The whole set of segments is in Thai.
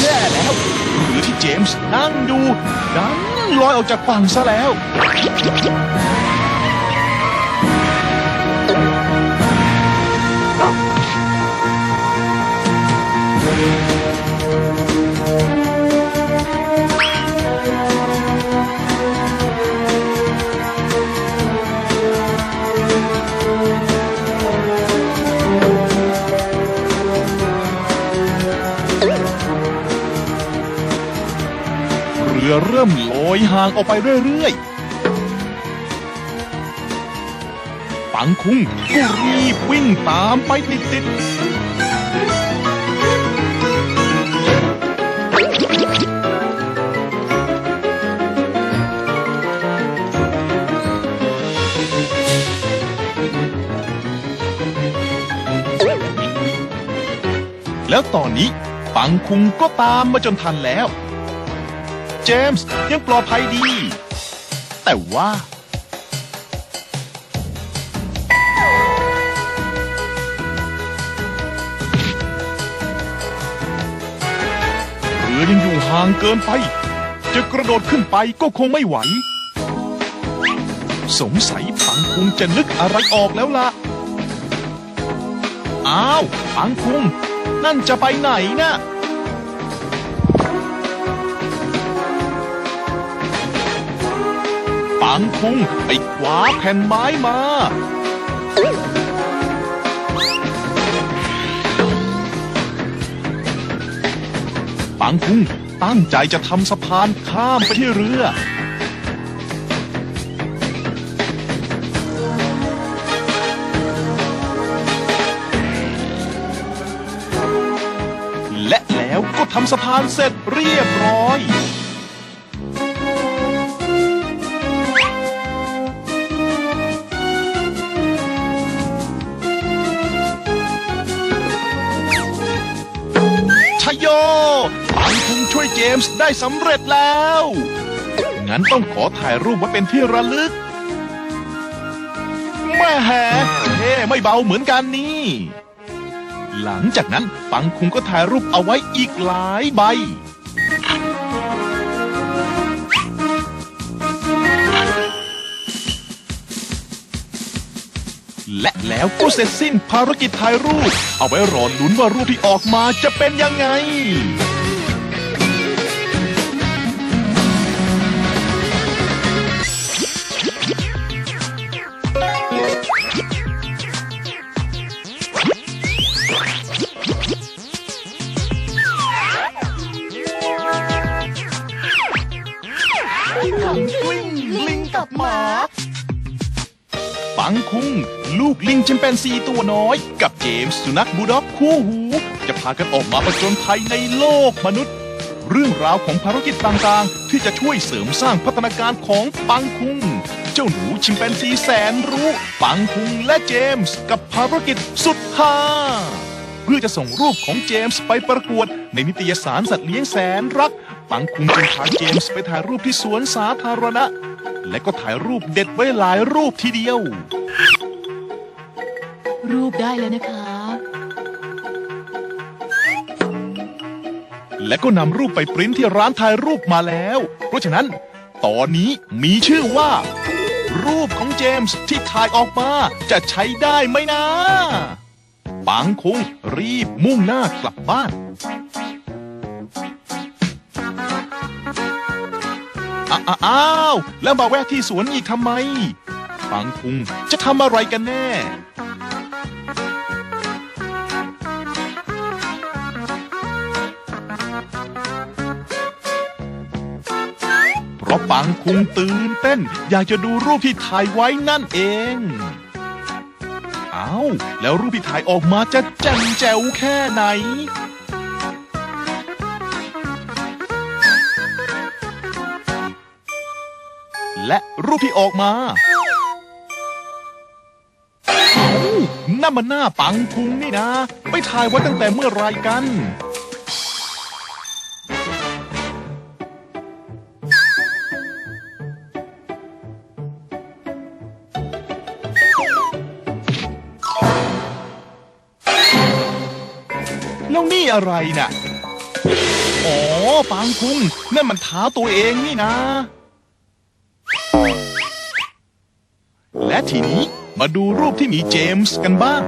แย่แล้วหรือที่เจมส์นั่งดูดันลอยออกจากฝั่งซะแล้ว รือเริ่มลอยห่างออกไปเรื่อยๆ ปังคุงก็รีบวิ่งตามไปติดๆแล้วตอนนี้ปังคุงก็ตามมาจนทันแล้ว เจมส์ยังปลอดภัยดี แต่ว่า เรือยังอยู่ห่างเกินไป จะกระโดดขึ้นไปก็คงไม่ไหว สงสัยปังคุงจะนึกอะไรออกแล้วล่ะ อ้าวปังคุง นั่นจะไปไหนน่ะ ปังคุงไปคว้าแผ่นไม้มา ปังคุงตั้งใจจะทำสะพานข้ามไปที่เรือ และแล้วก็ทำสะพานเสร็จเรียบร้อย มส์ได้สำเร็จแล้ว งั้นต้องขอถ่ายรูปไว้เป็นที่ระลึกแม่แฮเท่ไม่เบาเหมือนกันนี่ หลังจากนั้นปังคุงก็ถ่ายรูปเอาไว้อีกหลายใบ และแล้วก็เสร็จสิ้นภารกิจถ่ายรูป เอาไว้รอลุ้นว่ารูปที่ออกมาจะเป็นยังไง แชมแปนซีตัวน้อย กับเจมส์สุนัขบูลด็อกคู่หู จะพากันออกมาประจนภัยในโลกมนุษย์ เรื่องราวของภารกิจต่างๆ ที่จะช่วยเสริมสร้างพัฒนาการของปังคุง เจ้าหนูชิมแปนซีแสนรู้ ปังคุงและเจมส์กับภารกิจสุดฮาเพื่อจะส่งรูปของเจมส์ไปประกวด ในนิตยสารสัตว์เลี้ยงแสนรัก ปังคุงจึงพาเจมส์ไปถ่ายรูปที่สวนสาธารณะ และก็ถ่ายรูปเด็ดไว้หลายรูปทีเดียว รูปได้แล้วนะคะ และก็นำรูปไปปริ้นที่ร้านถ่ายรูปมาแล้ว เพราะฉะนั้น ตอนนี้มีชื่อว่า รูปของเจมส์ที่ถ่ายออกมาจะใช้ได้ไหมนะปังคงรีบมุ่งหน้ากลับบ้าน อ้าอ้าวแล้วมาแวะที่สวนอีกทำไมปังคุงจะทำอะไรกันแน่ เพราะปังคุงตื่นเต้น อยากจะดูรูปที่ถ่ายไว้นั่นเอง เอาแล้วรูปที่ถ่ายออกมาจะแจ่มแจ๋วแค่ไหนและรูปที่ออกมาเอ้านั่นมันหน้าปังคุงนี่นะ ไปถ่ายไว้ตั้งแต่เมื่อไรกัน นี่อะไรน่ะอ๋อปังคุงนั่นมันเท้าตัวเองนี่นะ และทีนี้มาดูรูปที่มีเจมส์กันบ้าง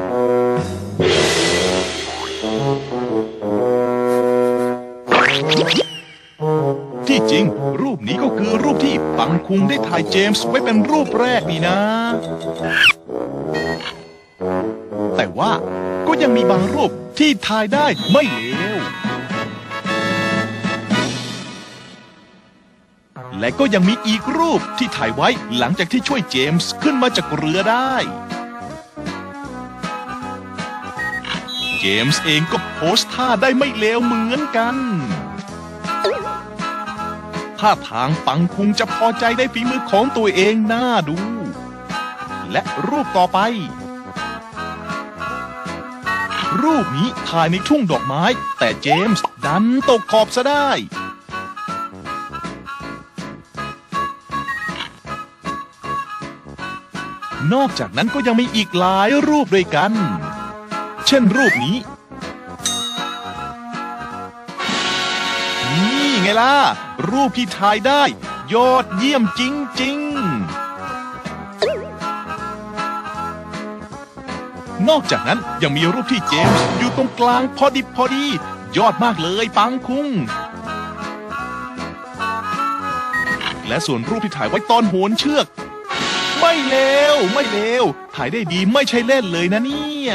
ที่จริง รูปนี้ก็คือรูปที่ปังคุงได้ถ่ายเจมส์ไว้เป็นรูปแรกนี่นะ แต่ว่าก็ยังมีบางรูป ที่ถ่ายได้ไม่เลว และก็ยังมีอีกรูปที่ถ่ายไว้หลังจากที่ช่วยเจมส์ขึ้นมาจากเรือได้ เจมส์เองก็โพสท่าได้ไม่เลวเหมือนกันท่าทางปังคุงจะพอใจได้ฝีมือของตัวเองน่าดู และรูปต่อไป รูปนี้ถ่ายในทุ่งดอกไม้ แต่เจมส์ดันตกขอบซะได้นอกจากนั้นก็ยังมีอีกหลายรูปด้วยกัน เช่นรูปนี้ นี่ไงล่ะ รูปที่ถ่ายได้ ยอดเยี่ยมจริง ๆ นอกจากนั้นยังมีรูปที่เจมส์อยู่ตรงกลางพอดิบพอดี ยอดมากเลยปังคุง และส่วนรูปที่ถ่ายไว้ตอนโหนเชือก ไม่เลวไม่เลวถ่ายได้ดีไม่ใช่เล่นเลยนะเนี่ย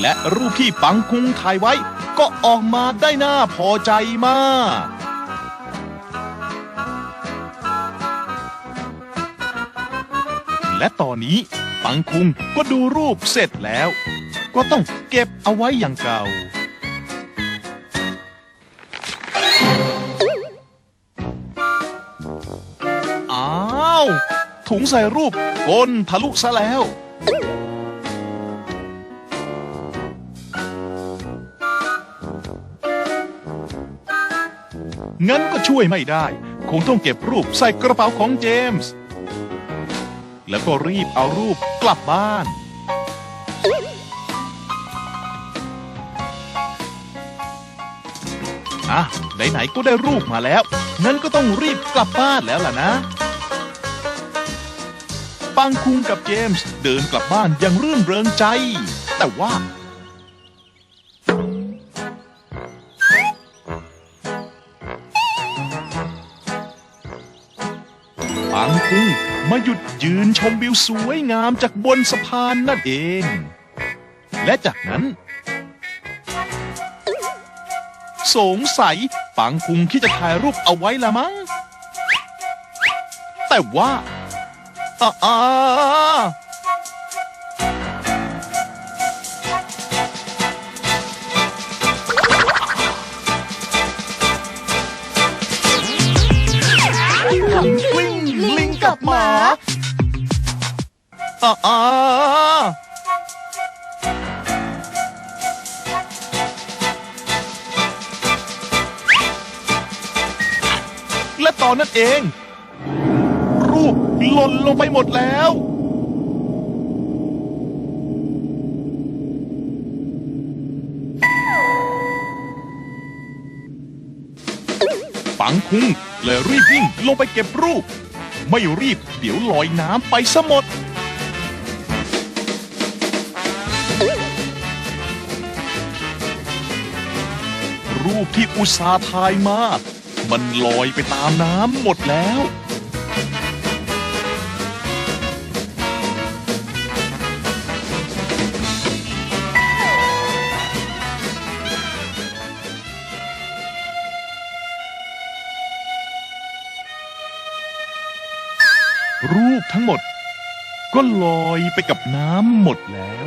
และรูปที่ปังคุงถ่ายไว้ก็ออกมาได้น่าพอใจมาก และตอนนี้ปังคุงก็ดูรูปเสร็จแล้ว ก็ต้องเก็บเอาไว้อย่างเก่า อ้าว ถุงใส่รูปก้นทะลุซะแล้ว งั้นก็ช่วยไม่ได้ คงต้องเก็บรูปใส่กระเป๋าของเจมส์ แล้วก็รีบเอารูปกลับบ้าน อะ ไหนๆก็ได้รูปมาแล้ว งั้นก็ต้องรีบกลับบ้านแล้วล่ะนะ ปังคุงกับเจมส์เดินกลับบ้านอย่างรื่นเริงใจ แต่ว่า มาหยุดยืนชมวิวสวยงามจากบนสะพานนั่นเอง และจากนั้น สงสัยปังคุงที่จะถ่ายรูปเอาไว้ละมั้ง แต่ว่าอ่า และตอนนั้นเอง รูปหล่นลงไปหมดแล้ว ปังคุงเลยรีบวิ่งลงไปเก็บรูป ไม่รีบเดี๋ยวลอยน้ำไปซะหมด รูปที่อุตสาห์ถ่ายมา มันลอยไปตามน้ำหมดแล้ว รูปทั้งหมด ก็ลอยไปกับน้ำหมดแล้ว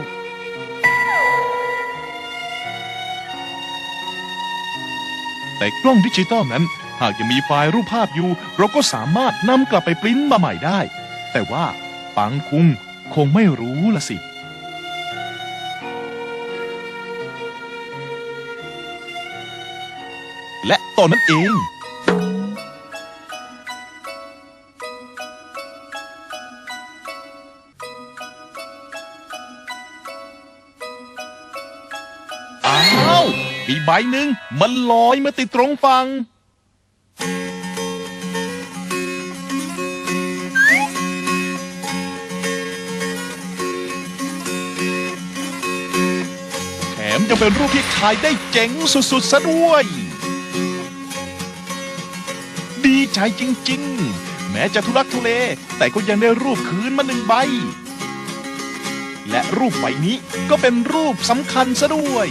แต่กล้องดิจิตอลนั้น หากยังมีไฟล์รูปภาพอยู่ เราก็สามารถนำกลับไปปริ้นมาใหม่ได้ แต่ว่าปังคุงคงไม่รู้ละสิ และตอนนั้นเอง มีใบหนึ่งมันลอยมาติดตรงฝั่งแถมยังเป็นรูปที่ถ่ายได้เจ๋งสุดๆซะด้วย ดีใจจริงๆ แม้จะทุรักทุเล แต่ก็ยังได้รูปคืนมาหนึ่งใบ และรูปใบนี้ก็เป็นรูปสำคัญซะด้วย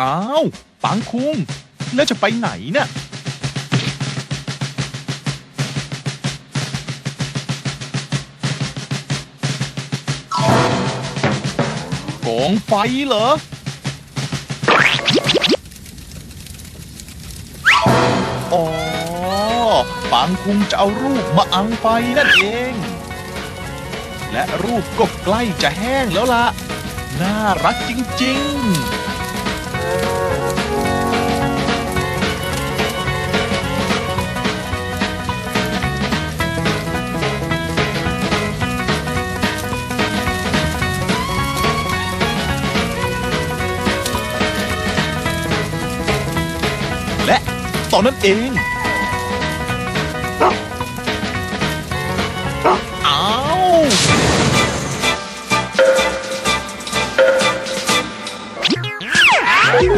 อ้าวปังคุงแล้วจะไปไหนเนี่ยกองไฟเหรอ อ๋อปังคุงจะเอารูปมาอังไฟนั่นเอง และรูปก็ใกล้จะแห้งแล้วล่ะ น่ารักจริง ๆ ตอนนั้นเองอ้าว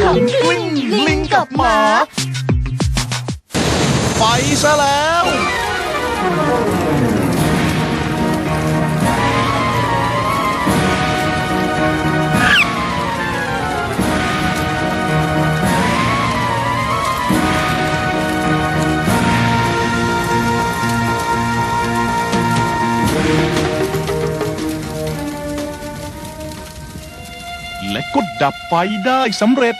ของกลิ้งลิงกับหมา ไปซะแล้ว ก็ดับไฟได้สำเร็จ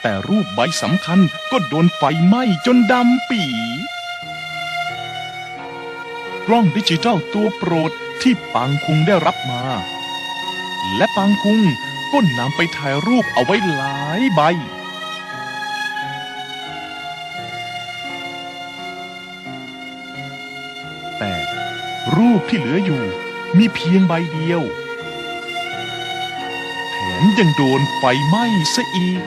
แต่รูปใบสำคัญก็โดนไฟไหม้จนดำปีกล้องดิจิทัลตัวโปรดที่ปังคุงได้รับมา และปังคุงก็นำไปถ่ายรูปเอาไว้หลายใบแต่รูปที่เหลืออยู่มีเพียงใบเดียว ยังโดนไฟไหม้ซะอีก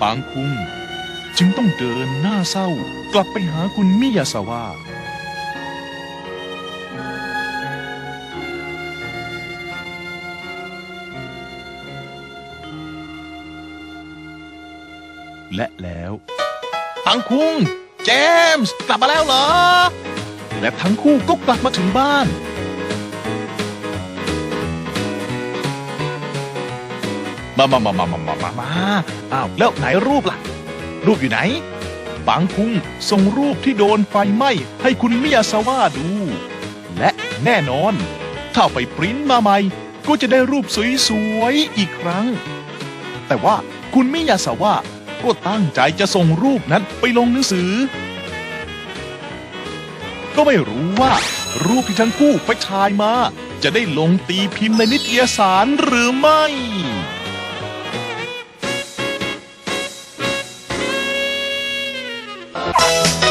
ปางคุงจึงต้องเดินหน้าเศร้ากลับไปหาคุณมิยาสวะ และแล้วทั้งคุงเจมส์กลับมาแล้วเหรอ และทั้งคู่ก็กลับมาถึงบ้านมามามามามามามามาอ้าวแล้วไหนรูปล่ะ รูปอยู่ไหนปังคุงส่งรูปที่โดนไฟไหม้ให้คุณมิยาซาวะดู และแน่นอน ถ้าไปปริ้นมาใหม่ ก็จะได้รูปสวยๆอีกครั้ง แต่ว่าคุณมิยาซาวะ ก็ตั้งใจจะส่งรูปนั้นไปลงหนังสือ ก็ไม่รู้ว่า รูปที่ทั้งคู่ไปถ่ายมา จะได้ลงตีพิมพ์ในนิตยสารหรือไม่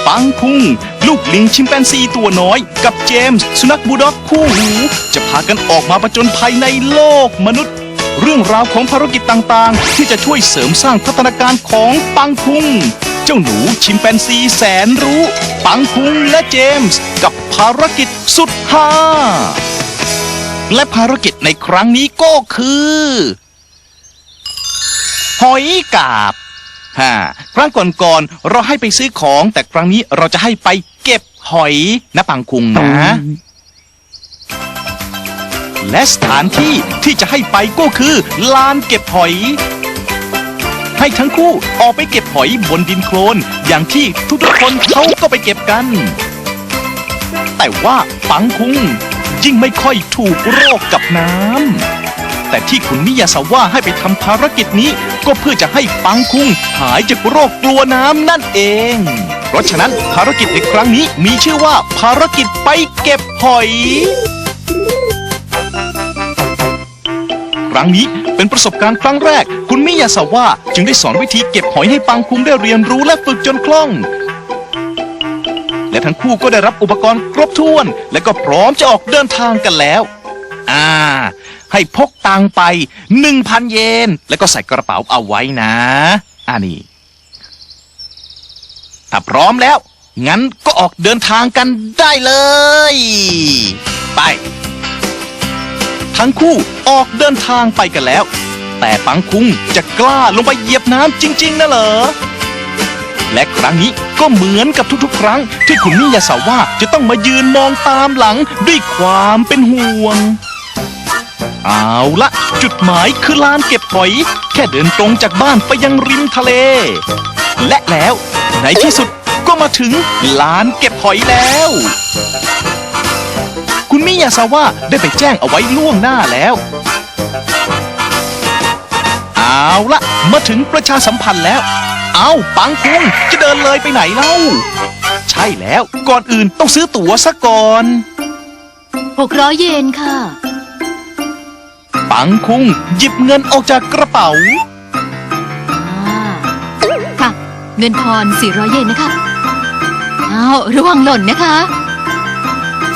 ปังคุงลูกลิงชิมแปนซีตัวน้อย กับเจมส์ สุนัขบูลด็อกคู่หู จะพากันออกมาประจนภัยในโลกมนุษย์ เรื่องราวของภารกิจต่างๆ ที่จะช่วยเสริมสร้างพัฒนาการของปังคุง เจ้าหนูชิมแปนซีแสนรู้ ปังคุงและเจมส์ กับภารกิจสุดฮาและภารกิจในครั้งนี้ก็คือ หอยกาบฮ่าครั้งก่อนๆเราให้ไปซื้อของ แต่ครั้งนี้เราจะให้ไปเก็บหอยนะปังคุงนะ และสถานที่ที่จะให้ไปก็คือลานเก็บหอย ให้ทั้งคู่ออกไปเก็บหอยบนดินโคลน อย่างที่ทุกๆคนเขาก็ไปเก็บกัน แต่ว่าปังคุงยิ่งไม่ค่อยถูกโรคกับน้ำแต่ที่คุณมิยาสาว่าให้ไปทำภารกิจนี้ ก็เพื่อจะให้ปังคุงหายจากโรคกลัวน้ำนั่นเอง เพราะฉะนั้นภารกิจในครั้งนี้มีชื่อว่าภารกิจไปเก็บหอย รั้งนี้เป็นประสบการณ์ครั้งแรก คุณมิยาสว่าจึงได้สอนวิธีเก็บหอยให้ปังคุงได้เรียนรู้และฝึกจนคล่อง และทั้งคู่ก็ได้รับอุปกรณ์ครบถ้วน และก็พร้อมจะออกเดินทางกันแล้ว อ่า ให้พกตังไปหนึ่งพันเยน แล้วก็ใส่กระเป๋าเอาไว้นะอ่านี่ถ้าพร้อมแล้ว งั้นก็ออกเดินทางกันได้เลย ไป ทั้งคู่ออกเดินทางไปกันแล้ว แต่ปังคุงจะกล้าลงไปเหยียบน้ำจริง ๆนะเหรอ และครั้งนี้ก็เหมือนกับทุกๆ ครั้ง ที่คุณมิยาสาว่าจะต้องมายืนมองตามหลังด้วยความเป็นห่วง เอาละจุดหมายคือลานเก็บหอย แค่เดินตรงจากบ้านไปยังริมทะเล และแล้วในที่สุดก็มาถึงลานเก็บหอยแล้ว คุณมิยาซาว่าได้ไปแจ้งเอาไว้ล่วงหน้าแล้ว เอาละมาถึงประชาสัมพันธ์แล้ว เอาปังคุงจะเดินเลยไปไหนเล่า ใช่แล้วก่อนอื่นต้องซื้อตั๋วซะก่อน 600 เยนค่ะ ปังคุงหยิบเงินออกจากกระเป๋า อ่า ค่ะ เงินทอน 400 เยนนะคะอ้าวระวังหล่นนะคะ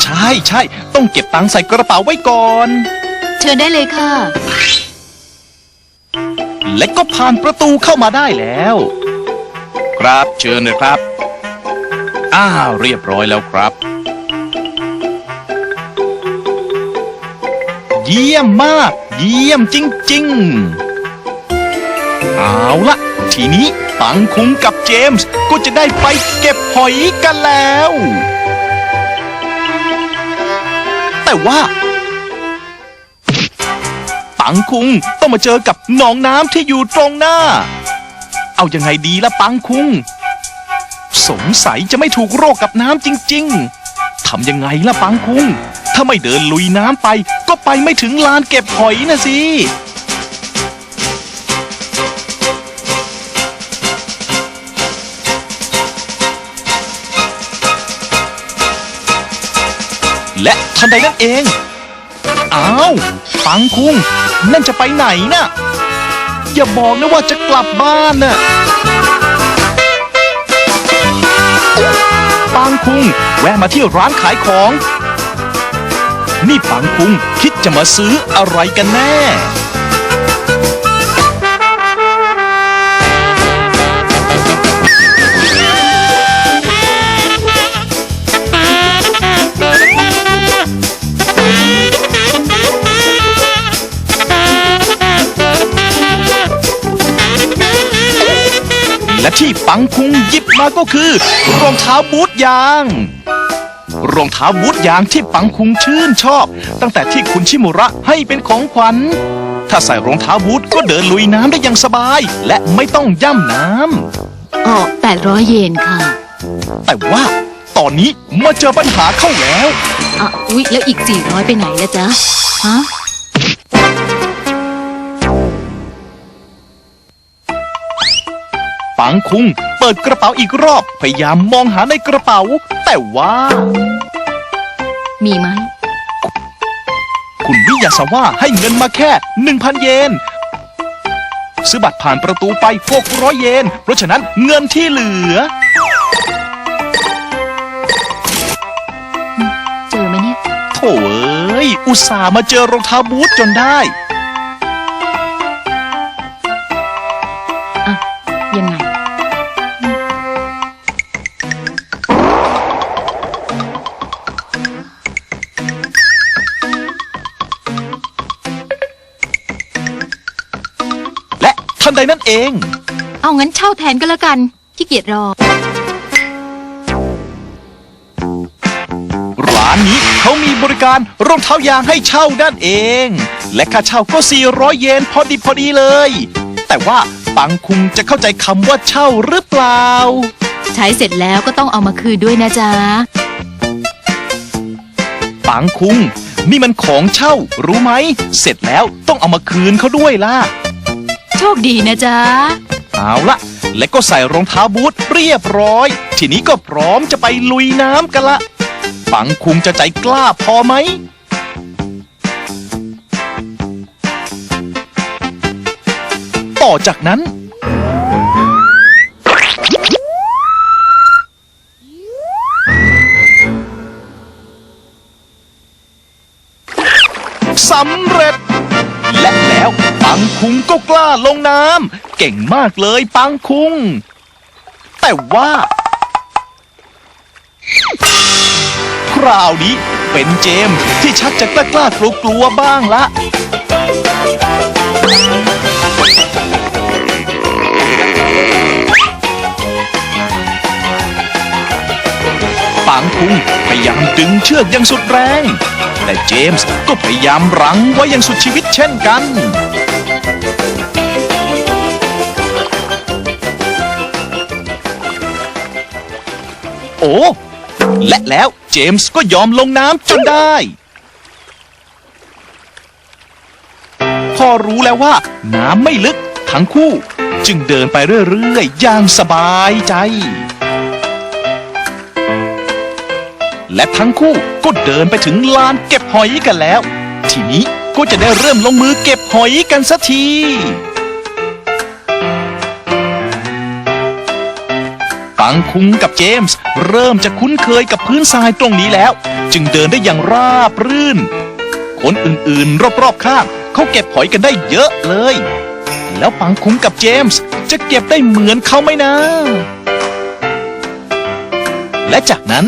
ใช่ใช่ต้องเก็บตังค์ใส่กระเป๋าไว้ก่อน เชิญได้เลยค่ะ และก็ผ่านประตูเข้ามาได้แล้ว ครับเชิญเลยครับ อ้าวเรียบร้อยแล้วครับ เยี่ยมมาก เยี่ยมจริง ๆ เอาละทีนี้ปังคุงกับเจมส์ก็จะได้ไปเก็บหอยกันแล้ว แต่ว่าปังคุงต้องมาเจอกับหนองน้ำที่อยู่ตรงหน้า เอายังไงดีละปังคุง สงสัยจะไม่ถูกโรคกับน้ำจริง ๆทำยังไงล่ะปังคุง ถ้าไม่เดินลุยน้ำไป ก็ไปไม่ถึงลานเก็บหอยนะสิ และทันใดนั่นเอง อ้าวปังคุงนั่นจะไปไหนน่ะ อย่าบอกนะว่าจะกลับบ้านน่ะปังคุงแวะมาที่ร้านขายของ นี่ปังคุงคิดจะมาซื้ออะไรกันแน่ ปังคุงหยิบมาก็คือ รองเท้าบูทยางรองเท้าบูทยางที่ปังคุงชื่นชอบ ตั้งแต่ที่คุณชิมุระให้เป็นของขวัญ ถ้าใส่รองเท้าบูทก็เดินลุยน้ำได้อย่างสบาย และไม่ต้องย่ำน้ออก800เยนค่ะำแต่ว่าตอนนี้มาเจอปัญหาเข้าแล้วอะอุ๊ยแล้วอีก400ไปไหนละจ๊ะฮะ ปังคุง เปิดกระเป๋าอีกรอบ พยายามมองหาในกระเป๋า แต่ว่า มีไหม คุณวิยาสว่าให้เงินมาแค่ 1,000 เยน ซื้อบัตรผ่านประตูไป 600 เยน เพราะฉะนั้นเงินที่เหลือ เจอไหมเนี่ย โถ่เอ้ย อุตส่าห์มาเจอรองเท้าบูทจนได้ เอง เอางั้นเช่าแทนก็แล้วกันขี้เกียจรอ ร้านนี้เขามีบริการรองเท้ายางให้เช่าด้านเอง และค่าเช่าก็ 400 เยนพอดีพอดีเลย แต่ว่าปังคุงจะเข้าใจคำว่าเช่าหรือเปล่า ใช้เสร็จแล้วก็ต้องเอามาคืนด้วยนะจ๊ะ ปังคุง นี่มันของเช่ารู้ไหม เสร็จแล้วต้องเอามาคืนเขาด้วยล่ะ โชคดีนะจ๊ะ เอาละและก็ใส่รองเท้าบูทเรียบร้อย ทีนี้ก็พร้อมจะไปลุยน้ำกันละปังคุงจะใจกล้าพอไหม ต่อจากนั้น สำเร็จ แล้ว ปังคุงก็กล้าลงน้ำเก่งมากเลยปังคุง แต่ว่า คราวนี้เป็นเจมที่ชักจะกล้ากล้ากลัวกลัวบ้างละปังคุงพยายามดึงเชือกอย่างสุดแรง แต่เจมส์ก็พยายามรั้งไว้อย่างสุดชีวิตเช่นกัน โอ้ และแล้วเจมส์ก็ยอมลงน้ำจนได้ พอรู้แล้วว่าน้ำไม่ลึกทั้งคู่ จึงเดินไปเรื่อยๆอย่างสบายใจ และทั้งคู่ก็เดินไปถึงลานเก็บหอยกันแล้ว ทีนี้ก็จะได้เริ่มลงมือเก็บหอยกันสักทีปังคุงกับเจมส์เริ่มจะคุ้นเคยกับพื้นทรายตรงนี้แล้ว จึงเดินได้อย่างราบรื่น คนอื่นๆ รอบๆข้างเขาเก็บหอยกันได้เยอะเลย แล้วปังคุงกับเจมส์จะเก็บได้เหมือนเขาไหมนะ และจากนั้น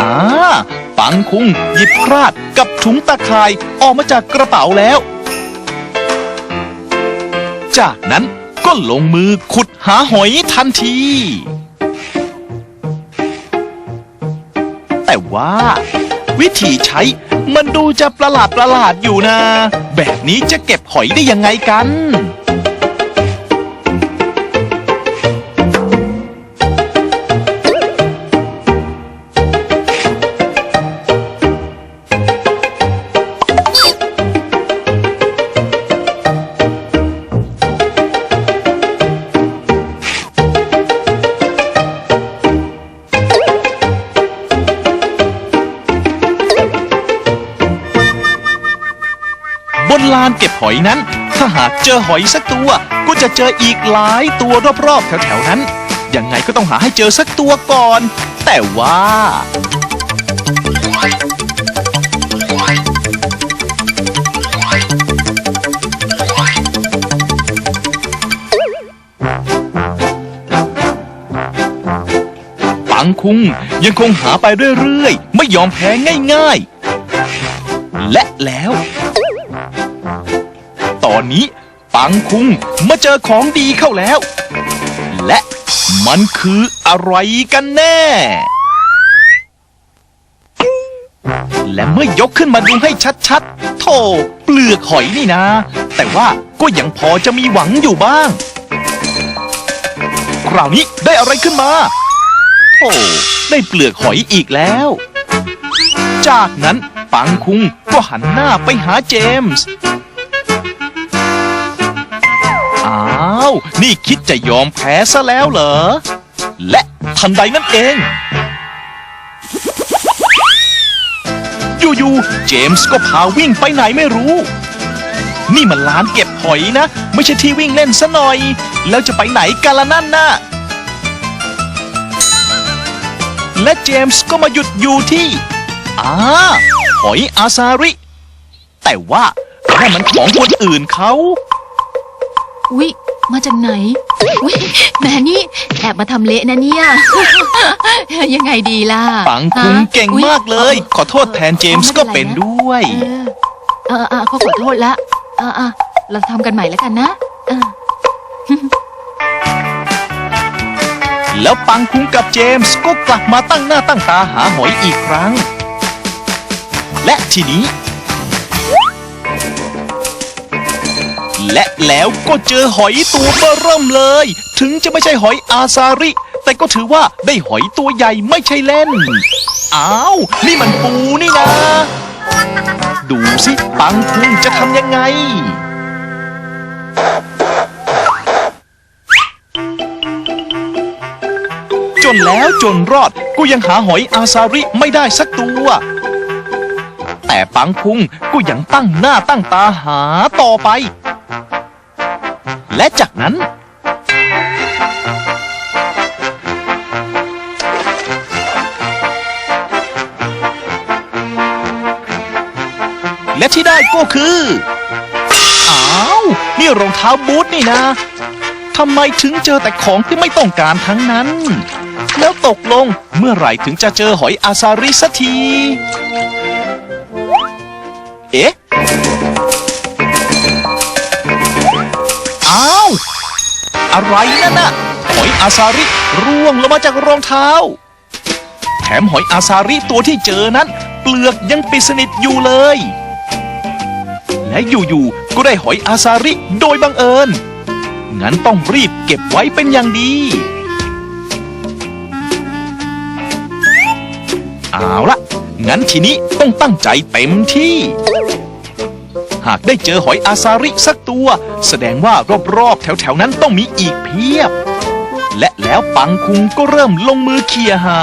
อ่าปังคุงหยิบคราดกับถุงตะข่ายออกมาจากกระเป๋าแล้ว จากนั้นก็ลงมือขุดหาหอยทันที แต่ว่า วิธีใช้มันดูจะประหลาดประหลาดอยู่นะ แบบนี้จะเก็บหอยได้ยังไงกันานเก็บหอยนั้น ถ้าหากเจอหอยสักตัว ก็จะเจออีกหลายตัวรอบๆแถวๆนั้น ยังไงก็ต้องหาให้เจอสักตัวก่อน แต่ว่าปังคุงยังคงหาไปเรื่อยๆ ไม่ยอมแพ้ง่ายๆ และแล้ว ตอนนี้ ปังคุงมาเจอของดีเข้าแล้ว และมันคืออะไรกันแน่ และเมื่อยกขึ้นมาดูให้ชัดๆโธ่เปลือกหอยนี่นะ แต่ว่าก็ยังพอจะมีหวังอยู่บ้าง คราวนี้ได้อะไรขึ้นมาโธ่ได้เปลือกหอยอีกแล้ว จากนั้นปังคุงก็หันหน้าไปหาเจมส์ นี่คิดจะยอมแพ้ซะแล้วเหรอ และทันใดนั่นเอง อยู่ๆ เจมส์ก็พาวิ่งไปไหนไม่รู้ นี่มันร้านเก็บหอยนะ ไม่ใช่ที่วิ่งเล่นซะหน่อย แล้วจะไปไหนกันละนั่นน่ะ และเจมส์ก็มาหยุดอยู่ที่อ่าหอยอาซาริ แต่ว่านั่นมันของคนอื่นเขา อุ๊ย มาจากไหนอุ๊ยแหม่นี่แอบมาทำเละนะเนี่ย ยังไงดีล่ะปังคุงฮะเก่งอุ๊ย มากเลย ขอโทษแทนเจมส์ก็เป็นด้วย เออเออเออเขาขอโทษละเออเออเราทำกันใหม่แล้วกันนะเออแล้วปังคุงกับเจมส์ก็กลับมาตั้งหน้าตั้งตาหาหอยอีกครั้ง และทีนี้ และแล้วก็เจอหอยตัวเบอเริ่มเลย ถึงจะไม่ใช่หอยอาซาริ แต่ก็ถือว่าได้หอยตัวใหญ่ไม่ใช่เล่น อ้าว นี่มันปูนี่นะ ดูสิปังคุงจะทำยังไงจนแล้วจนรอดก็ยังหาหอยอาซาริไม่ได้สักตัว แต่ปังคุงก็ยังตั้งหน้าตั้งตาหาต่อไป และจากนั้น และที่ได้ก็คือ อ้าว นี่รองเท้าบูทนี่นะทำไมถึงเจอแต่ของที่ไม่ต้องการทั้งนั้น แล้วตกลงเมื่อไหร่ถึงจะเจอหอยอาซาริสักที เอ๊ะ อะไรนั่นน่ะหอยอาซาริร่วงลงมาจากรองเท้า แถมหอยอาซาริตัวที่เจอนั้น เปลือกยังปิดสนิทอยู่เลย และอยู่ๆก็ได้หอยอาซาริโดยบังเอิญ งั้นต้องรีบเก็บไว้เป็นอย่างดีเอาละงั้นทีนี้ต้องตั้งใจเต็มที่ หากได้เจอหอยอาซาริสักตัว แสดงว่ารอบๆแถวๆนั้นต้องมีอีกเพียบ และแล้วปังคุงก็เริ่มลงมือเขี่ยหา